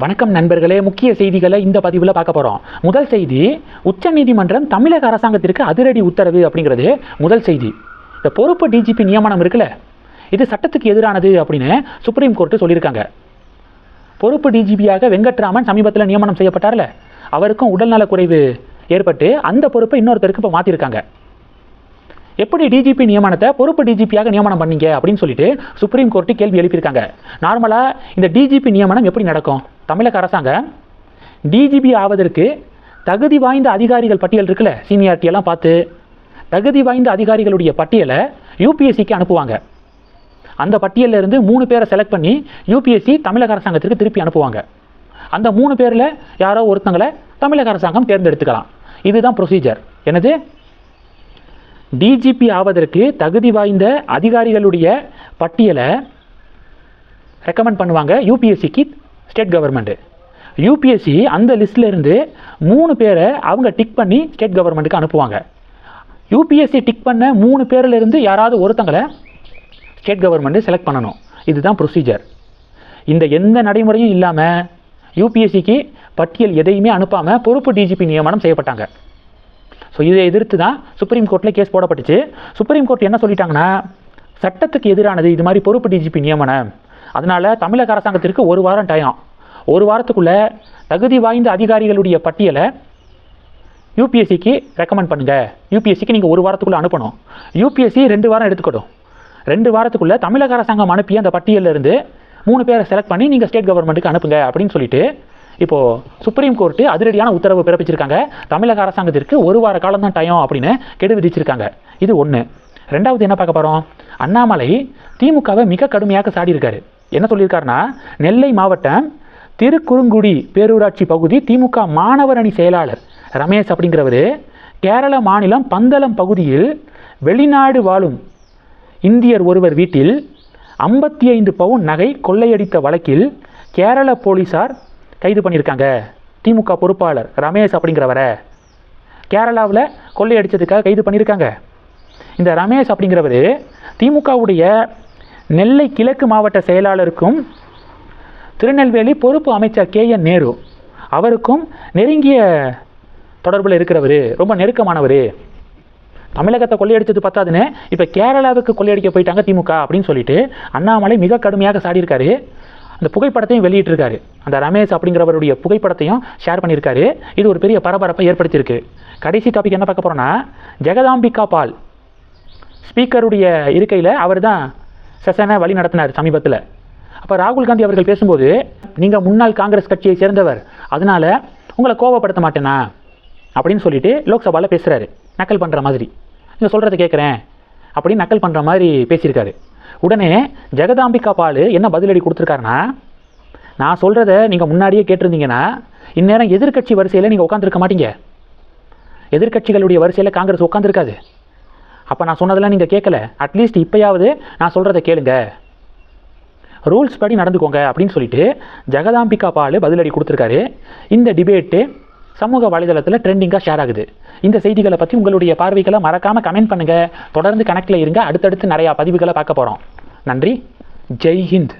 வணக்கம் நண்பர்களே முக்கிய செய்திகளை இந்த பதிவில் பார்க்க போகிறோம் முதல் செய்தி உச்சநீதிமன்றம் தமிழக அரசாங்கத்திற்கு அதிரடி உத்தரவு அப்படிங்கிறது முதல் செய்தி. இந்த பொறுப்பு டிஜிபி நியமனம் இருக்குல்ல இது சட்டத்துக்கு எதிரானது அப்படின்னு சுப்ரீம் கோர்ட்டு சொல்லியிருக்காங்க. பொறுப்பு டிஜிபியாக வெங்கட்ராமன் சமீபத்தில் நியமனம் செய்யப்பட்டார்ல அவருக்கும் உடல்நலக் குறைவு ஏற்பட்டு அந்த பொறுப்பை இன்னொருத்தருக்கு இப்போ மாற்றிருக்காங்க எப்படி டிஜிபி நியமனத்தை பொறுப்பு டிஜிபியாக நியமனம் பண்ணீங்க அப்படின்னு சொல்லிட்டு சுப்ரீம் கோர்ட்டு கேள்வி எழுப்பியிருக்காங்க. நார்மலாக இந்த டிஜிபி நியமனம் எப்படி நடக்கும்? தமிழக அரசாங்கம் டிஜிபி ஆவதற்கு தகுதி வாய்ந்த அதிகாரிகள் பட்டியல் இருக்குல்ல? Seniority எல்லாம் பார்த்து தகுதி வாய்ந்த அதிகாரிகளுடைய பட்டியலை யூபிஎஸ்சிக்கு அனுப்புவாங்க. அந்த பட்டியலில் இருந்து மூணு பேரை செலக்ட் பண்ணி யூபிஎஸ்சி தமிழக அரசாங்கத்திற்கு திருப்பி அனுப்புவாங்க. அந்த மூணு பேரில் யாரோ ஒருத்தங்களை தமிழக அரசாங்கம் தேர்ந்தெடுத்துக்கலாம். இதுதான் ப்ரொசீஜர் என்னது? டிஜிபி ஆவதற்கு தகுதி வாய்ந்த அதிகாரிகளுடைய பட்டியலை ரெக்கமெண்ட் பண்ணுவாங்க யூபிஎஸ்சிக்கு ஸ்டேட் கவர்மெண்ட்டு யூபிஎஸ்சி அந்த லிஸ்ட்லேருந்து மூணு பேரை அவங்க டிக் பண்ணி ஸ்டேட் கவர்மெண்ட்டுக்கு அனுப்புவாங்க. யூபிஎஸ்சி டிக் பண்ண மூணு பேர்லேருந்து யாராவது ஒருத்தங்களை ஸ்டேட் கவர்மெண்ட்டு செலக்ட் பண்ணணும். இதுதான் ப்ரொசீஜர் இந்த எந்த நடைமுறையும் இல்லாமல் யூபிஎஸ்சிக்கு பட்டியல் எதையுமே அனுப்பாமல் பொறுப்பு டிஜிபி நியமனம் செய்யப்பட்டாங்க. ஸோ இதை எதிர்த்து தான் சுப்ரீம் கோர்ட்டில் கேஸ் போடப்பட்டுச்சு. சுப்ரீம் கோர்ட் என்ன சொல்லிட்டாங்கன்னா சட்டத்துக்கு எதிரானது இது மாதிரி பொறுப்பு டிஜிபி நியமனம். அதனால் தமிழக அரசாங்கத்திற்கு ஒரு வாரம் டயம் ஒரு வாரத்துக்குள்ளே தகுதி வாய்ந்த அதிகாரிகளுடைய பட்டியலை யூபிஎஸ்சிக்கு ரெக்கமெண்ட் பண்ணுங்கள் யூபிஎஸ்சிக்கு நீங்கள் ஒரு வாரத்துக்குள்ளே அனுப்பணும். யூபிஎஸ்சி ரெண்டு வாரம் எடுத்துக்கணும். ரெண்டு வாரத்துக்குள்ளே தமிழக அரசாங்கம் அனுப்பிய அந்த பட்டியலிருந்து மூணு பேரை செலக்ட் பண்ணி நீங்கள் ஸ்டேட் கவர்மெண்ட்டுக்கு அனுப்புங்க அப்படின்னு சொல்லிட்டு இப்போது சுப்ரீம் கோர்ட்டு அதிரடியான உத்தரவு பிறப்பிச்சிருக்காங்க. தமிழக அரசாங்கத்திற்கு ஒரு வார காலம் தான் டயம் அப்படின்னு கெடு விதிச்சிருக்காங்க. இது ஒன்று ரெண்டாவது என்ன பார்க்க போகிறோம் அண்ணாமலை திமுகவை மிக கடுமையாக சாடியிருக்காரு. என்ன சொல்லியிருக்காருன்னா நெல்லை மாவட்டம் திருக்குறுங்குடி பேரூராட்சி பகுதி திமுக மாணவர் அணி செயலாளர் ரமேஷ் அப்படிங்கிறவர் கேரள மாநிலம் பந்தளம் பகுதியில் வெளிநாடு வாழும் இந்தியர் ஒருவர் வீட்டில் ஐம்பத்தி ஐந்து பவுன் நகை கொள்ளையடித்த வழக்கில் கேரள போலீசார் கைது பண்ணியிருக்காங்க. திமுக பொறுப்பாளர் ரமேஷ் அப்படிங்கிறவரை கேரளாவில் கொள்ளையடிச்சதுக்காக கைது பண்ணியிருக்காங்க. இந்த ரமேஷ் அப்படிங்கிறவர் திமுகவுடைய நெல்லை கிழக்கு மாவட்ட செயலாளருக்கும் திருநெல்வேலி பொறுப்பு அமைச்சர் கே என் நேரு அவருக்கும் நெருங்கிய தொடர்பில் இருக்கிறவர் ரொம்ப நெருக்கமானவர். தமிழகத்தை கொள்ளையடித்தது பத்தாதுன்னு இப்போ கேரளாவுக்கு கொள்ளையடிக்க போயிட்டாங்க திமுக அப்படின்னு சொல்லிட்டு அண்ணாமலை மிக கடுமையாக சாடியிருக்காரு. அந்த புகைப்படத்தையும் வெளியிட்டிருக்காரு. அந்த ரமேஷ் அப்படிங்கிறவருடைய புகைப்படத்தையும் ஷேர் பண்ணியிருக்காரு. இது ஒரு பெரிய பரபரப்பை ஏற்படுத்தியிருக்கு. கடைசி டாபிக் என்ன பார்க்க போகிறோன்னா ஜெகதாம்பிகா பால். ஸ்பீக்கருடைய இருக்கையில் அவர் தான் செஷனை வழி நடத்தினார் சமீபத்தில். அப்போ ராகுல் காந்தி அவர்கள் பேசும்போது நீங்கள் முன்னாள் காங்கிரஸ் கட்சியை சேர்ந்தவர் அதனால் உங்களை கோவப்படுத்த மாட்டேனா? அப்படின்னு சொல்லிட்டு லோக்சபாவில் பேசுகிறாரு நக்கல் பண்ணுற மாதிரி. நீங்கள் சொல்கிறத கேட்குறேன் அப்படின்னு நக்கல் பண்ணுற மாதிரி பேசியிருக்காரு. உடனே ஜெகதாம்பிகா பால் என்ன பதிலடி கொடுத்துருக்காருன்னா நான் சொல்கிறத நீங்கள் முன்னாடியே கேட்டிருந்தீங்கன்னா இந்நேரம் எதிர்க்கட்சி வரிசையில் நீங்கள் உட்காந்துருக்க மாட்டீங்க. எதிர்க்கட்சிகளுடைய வரிசையில் காங்கிரஸ் உட்காந்துருக்காது அப்போ நான் சொன்னதெல்லாம் நீங்கள் கேட்கல. அட்லீஸ்ட் இப்போயாவது நான் சொல்கிறத கேளுங்க. ரூல்ஸ் படி நடந்துக்கோங்க அப்படின்னு சொல்லிட்டு ஜெகதாம்பிகா பால் பதிலடி கொடுத்துருக்காரு. இந்த டிபேட்டு சமூக வலைதளத்தில் ட்ரெண்டிங்காக ஷேர் ஆகுது. இந்த செய்திகளை பற்றி உங்களுடைய பார்வைகளை மறக்காமல் கமெண்ட் பண்ணுங்கள் தொடர்ந்து கனெக்டில் இருங்க. அடுத்தடுத்து நிறையா பதிவுகளை பார்க்க போகிறோம் நன்றி ஜெய் ஹிந்த்